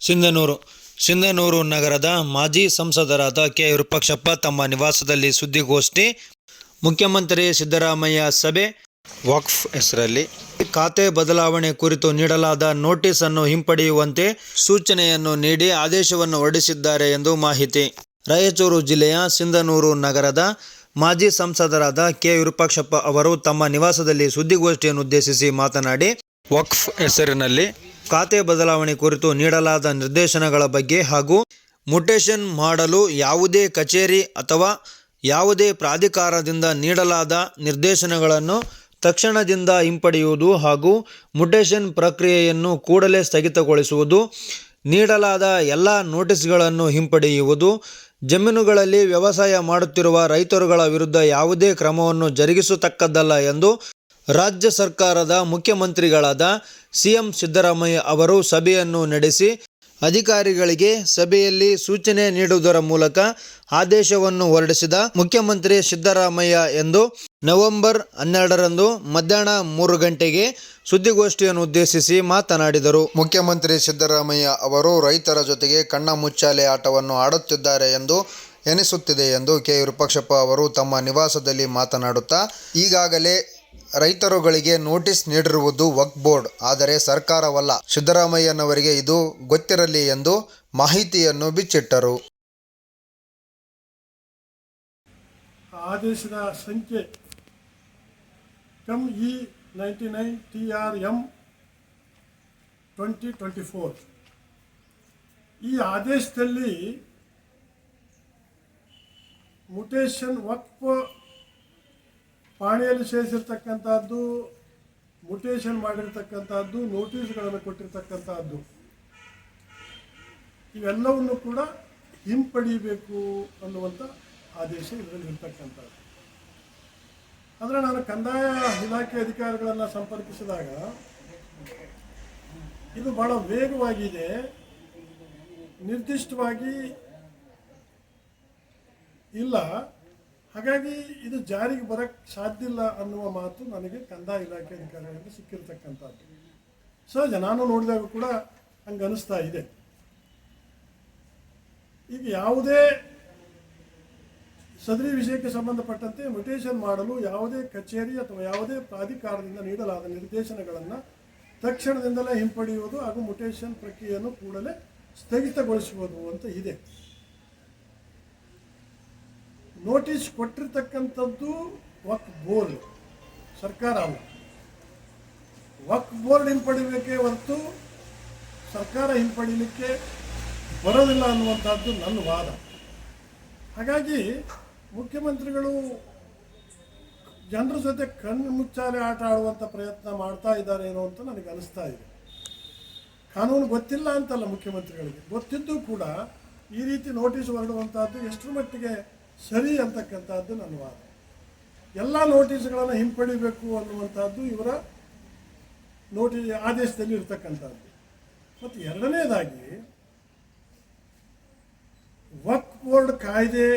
ಸಿಂಧನೂರು. ಸಿಂಧನೂರು ನಗರದ ಮಾಜಿ ಸಂಸದರಾದ ಕೆ ವಿರೂಪಾಕ್ಷಪ್ಪ ತಮ್ಮ ನಿವಾಸದಲ್ಲಿ ಸುದ್ದಿಗೋಷ್ಠಿ ಮುಖ್ಯಮಂತ್ರಿ ಸಿದ್ದರಾಮಯ್ಯ ಸಭೆ. ವಕ್ಫ್ ಹೆಸರಲ್ಲಿ ಖಾತೆ ಬದಲಾವಣೆ ಕುರಿತು ನೀಡಲಾದ ನೋಟಿಸ್ ಅನ್ನು ಹಿಂಪಡೆಯುವಂತೆ ಸೂಚನೆಯನ್ನು ನೀಡಿ ಆದೇಶವನ್ನು ಹೊರಡಿಸಿದ್ದಾರೆ ಎಂದು ಮಾಹಿತಿ. ರಾಯಚೂರು ಜಿಲ್ಲೆಯ ಸಿಂಧನೂರು ನಗರದ ಮಾಜಿ ಸಂಸದರಾದ ಕೆ ವಿರೂಪಾಕ್ಷಪ್ಪ ಅವರು ತಮ್ಮ ನಿವಾಸದಲ್ಲಿ ಸುದ್ದಿಗೋಷ್ಠಿಯನ್ನು ಉದ್ದೇಶಿಸಿ ಮಾತನಾಡಿ ವಕ್ಫ್ ಹೆಸರಿನಲ್ಲಿ ಖಾತೆ ಬದಲಾವಣೆ ಕುರಿತು ನೀಡಲಾದ ನಿರ್ದೇಶನಗಳ ಬಗ್ಗೆ ಹಾಗೂ ಮುಟೇಷನ್ ಮಾಡಲು ಯಾವುದೇ ಕಚೇರಿ ಅಥವಾ ಯಾವುದೇ ಪ್ರಾಧಿಕಾರದಿಂದ ನೀಡಲಾದ ನಿರ್ದೇಶನಗಳನ್ನು ತಕ್ಷಣದಿಂದ ಹಿಂಪಡೆಯುವುದು ಹಾಗೂ ಮುಟೇಷನ್ ಪ್ರಕ್ರಿಯೆಯನ್ನು ಕೂಡಲೇ ಸ್ಥಗಿತಗೊಳಿಸುವುದು, ನೀಡಲಾದ ಎಲ್ಲ ನೋಟಿಸ್ಗಳನ್ನು ಹಿಂಪಡೆಯುವುದು, ಜಮೀನುಗಳಲ್ಲಿ ವ್ಯವಸಾಯ ಮಾಡುತ್ತಿರುವ ರೈತರುಗಳ ವಿರುದ್ಧ ಯಾವುದೇ ಕ್ರಮವನ್ನು ಜರುಗಿಸತಕ್ಕದ್ದಲ್ಲ ಎಂದು ರಾಜ್ಯ ಸರ್ಕಾರದ ಮುಖ್ಯಮಂತ್ರಿಗಳಾದ ಸಿಎಂ ಸಿದ್ದರಾಮಯ್ಯ ಅವರು ಸಭೆಯನ್ನು ನಡೆಸಿ ಅಧಿಕಾರಿಗಳಿಗೆ ಸಭೆಯಲ್ಲಿ ಸೂಚನೆ ನೀಡುವುದರ ಮೂಲಕ ಆದೇಶವನ್ನು ಹೊರಡಿಸಿದ ಮುಖ್ಯಮಂತ್ರಿ ಸಿದ್ದರಾಮಯ್ಯ ಎಂದು ನವೆಂಬರ್ ಹನ್ನೆರಡರಂದು ಮಧ್ಯಾಹ್ನ ಮೂರು ಗಂಟೆಗೆ ಸುದ್ದಿಗೋಷ್ಠಿಯನ್ನು ಉದ್ದೇಶಿಸಿ ಮಾತನಾಡಿದರು. ಮುಖ್ಯಮಂತ್ರಿ ಸಿದ್ದರಾಮಯ್ಯ ಅವರು ರೈತರ ಜೊತೆಗೆ ಕಣ್ಣ ಮುಚ್ಚಾಲೆ ಆಟವನ್ನು ಆಡುತ್ತಿದ್ದಾರೆ ಎಂದು ಎನಿಸುತ್ತಿದೆ ಎಂದು ಕೆ ವಿರೂಪಾಕ್ಷಪ್ಪ ಅವರು ತಮ್ಮ ನಿವಾಸದಲ್ಲಿ ಮಾತನಾಡುತ್ತಾ, ಈಗಾಗಲೇ ರೈತರುಗಳಿಗೆ ನೋಟಿಸ್ ನೀಡಿರುವುದು ವಕ್ ಬೋರ್ಡ್, ಆದರೆ ಸರ್ಕಾರವಲ್ಲ. ಸಿದ್ದರಾಮಯ್ಯನವರಿಗೆ ಇದು ಗೊತ್ತಿರಲಿ ಎಂದು ಮಾಹಿತಿಯನ್ನು ಬಿಚ್ಚಿಟ್ಟರು. ಆದೇಶದ ಸಂಖ್ಯೆ M E ninety nine T R M twenty twenty four. ಈ ಆದೇಶದಲ್ಲಿ ಮುಟೇಶನ್ ವಕ್ಫ್ ಪಾಣಿಯಲ್ಲಿ ಸೇರಿಸಿರ್ತಕ್ಕಂಥದ್ದು ಮುಟೇಶನ್ ಮಾಡಿರ್ತಕ್ಕಂಥದ್ದು ನೋಟಿಸ್ಗಳನ್ನು ಕೊಟ್ಟಿರ್ತಕ್ಕಂಥದ್ದು. ಇವೆಲ್ಲವನ್ನು ಕೂಡ ಹಿಂಪಡಿಬೇಕು ಅನ್ನುವಂಥ ಆದೇಶ ಇದರಲ್ಲಿ ಇರ್ತಕ್ಕಂಥದ್ದು. ಅಂದರೆ ನಾನು ಕಂದಾಯ ಇಲಾಖೆ ಅಧಿಕಾರಿಗಳನ್ನು ಸಂಪರ್ಕಿಸಿದಾಗ, ಇದು ಬಹಳ ವೇಗವಾಗಿದೆ. ನಿರ್ದಿಷ್ಟವಾಗಿ ಇಲ್ಲ. ಹಾಗಾಗಿ ಇದು ಜಾರಿಗೆ ಬರಕ್ಕೆ ಸಾಧ್ಯ ಇಲ್ಲ ಅನ್ನುವ ಮಾತು ನನಗೆ ಕಂದಾಯ ಇಲಾಖೆ ಅಧಿಕಾರಿಗಳಿಂದ ಸಿಕ್ಕಿರ್ತಕ್ಕಂಥದ್ದು. ಸಹಜ ನಾನು ನೋಡಿದಾಗ ಕೂಡ ಹಂಗೆ ಅನಿಸ್ತಾ ಇದೆ. ಈಗ ಯಾವುದೇ ಸದರಿ ವಿಷಯಕ್ಕೆ ಸಂಬಂಧಪಟ್ಟಂತೆ ಮ್ಯುಟೇಷನ್ ಮಾಡಲು ಯಾವುದೇ ಕಚೇರಿ ಅಥವಾ ಯಾವುದೇ ಪ್ರಾಧಿಕಾರದಿಂದ ನೀಡಲಾದ ನಿರ್ದೇಶನಗಳನ್ನು ತಕ್ಷಣದಿಂದಲೇ ಹಿಂಪಡೆಯುವುದು ಹಾಗೂ ಮುಟೇಷನ್ ಪ್ರಕ್ರಿಯೆಯನ್ನು ಕೂಡಲೇ ಸ್ಥಗಿತಗೊಳಿಸುವುದು ಅಂತ ಇದೆ. ನೋಟಿಸ್ ಕೊಟ್ಟಿರ್ತಕ್ಕಂಥದ್ದು ವಕ್ ಬೋರ್ಡ್, ಸರ್ಕಾರ ಅಲ್ಲ. ವಕ್ ಬೋರ್ಡ್ ಹಿಂಪಡಿಬೇಕೇ ಹೊರತು ಸರ್ಕಾರ ಹಿಂಪಡಿಲಿಕ್ಕೆ ಬರೋದಿಲ್ಲ ಅನ್ನುವಂಥದ್ದು ನನ್ನ ವಾದ. ಹಾಗಾಗಿ ಮುಖ್ಯಮಂತ್ರಿಗಳು ಜನರ ಜೊತೆ ಕಣ್ಣು ಮುಚ್ಚಾಲೆ ಆಟ ಆಡುವಂಥ ಪ್ರಯತ್ನ ಮಾಡ್ತಾ ಇದ್ದಾರೆ ಏನೋ ಅಂತ ನನಗೆ ಅನಿಸ್ತಾ ಇದೆ. ಕಾನೂನು ಗೊತ್ತಿಲ್ಲ ಅಂತಲ್ಲ ಮುಖ್ಯಮಂತ್ರಿಗಳಿಗೆ. ಗೊತ್ತಿದ್ದು ಕೂಡ ಈ ರೀತಿ ನೋಟಿಸ್ ಹೊರಡುವಂಥದ್ದು ಎಷ್ಟರ ಮಟ್ಟಿಗೆ ಸರಿ ಅಂತಕ್ಕಂಥದ್ದು ನನ್ನ ವಾದ. ಎಲ್ಲ ನೋಟಿಸ್ಗಳನ್ನು ಹಿಂಪಡಿಬೇಕು ಅನ್ನುವಂಥದ್ದು ಇವರ ನೋಟಿ, ಆದೇಶದಲ್ಲಿ ಇರತಕ್ಕಂಥದ್ದು. ಮತ್ತು ಎರಡನೇದಾಗಿ ವಕ್ ಬೋರ್ಡ್ ಕಾಯ್ದೆ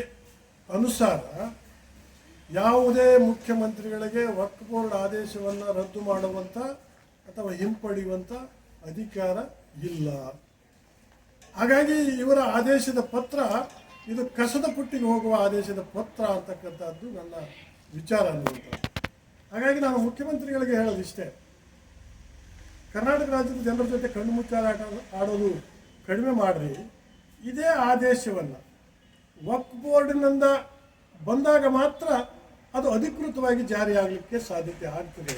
ಅನುಸಾರ ಯಾವುದೇ ಮುಖ್ಯಮಂತ್ರಿಗಳಿಗೆ ವಕ್ ಬೋರ್ಡ್ ಆದೇಶವನ್ನು ರದ್ದು ಮಾಡುವಂಥ ಅಥವಾ ಹಿಂಪಡೆಯುವಂಥ ಅಧಿಕಾರ ಇಲ್ಲ. ಹಾಗಾಗಿ ಇವರ ಆದೇಶದ ಪತ್ರ ಇದು ಕಸದ ಪುಟ್ಟಿಗೆ ಹೋಗುವ ಆದೇಶದ ಪತ್ರ ಅಂತಕ್ಕಂಥದ್ದು ನನ್ನ ವಿಚಾರ ಅನ್ನುವಂಥದ್ದು. ಹಾಗಾಗಿ ನಾನು ಮುಖ್ಯಮಂತ್ರಿಗಳಿಗೆ ಹೇಳೋದಿಷ್ಟೇ ಕರ್ನಾಟಕ ರಾಜ್ಯದ ಜನರ ಜೊತೆ ಕಣ್ಣು ಮುಚ್ಚಾಲೆ ಆಡೋದು ಕಡಿಮೆ ಮಾಡಿರಿ. ಇದೇ ಆದೇಶವನ್ನು ವಕ್ ಬೋರ್ಡಿನಿಂದ ಬಂದಾಗ ಮಾತ್ರ ಅದು ಅಧಿಕೃತವಾಗಿ ಜಾರಿಯಾಗಲಿಕ್ಕೆ ಸಾಧ್ಯತೆ ಆಗ್ತದೆ.